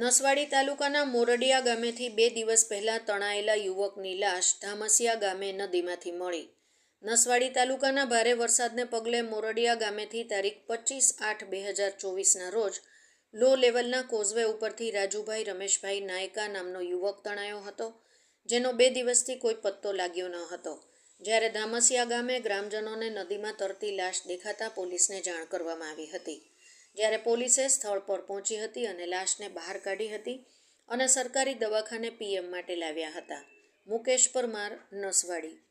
નસવાડી તાલુકાના મોરડિયા ગામેથી બે દિવસ પહેલાં તણાયેલા યુવકની લાશ ધામસિયા ગામે નદીમાંથી મળી. નસવાડી તાલુકાના ભારે વરસાદને પગલે મોરડિયા ગામેથી તારીખ પચીસ આઠ બે હજાર ચોવીસના રોજ લો લેવલના કોઝવે ઉપરથી રાજુભાઈ રમેશભાઈ નાયકા નામનો યુવક તણાયો હતો, જેનો બે દિવસથી કોઈ પત્તો લાગ્યો ન હતો. જ્યારે ધામસિયા ગામે ગ્રામજનોને નદીમાં તરતી લાશ દેખાતા પોલીસને જાણ કરવામાં આવી હતી. જ્યારે પોલીસે સ્થળ પર પહોંચી હતી અને લાશને બહાર કાઢી હતી અને સરકારી દવાખાને પીએમ માટે લાવ્યા હતા. મુકેશ પરમાર, નસવાડી.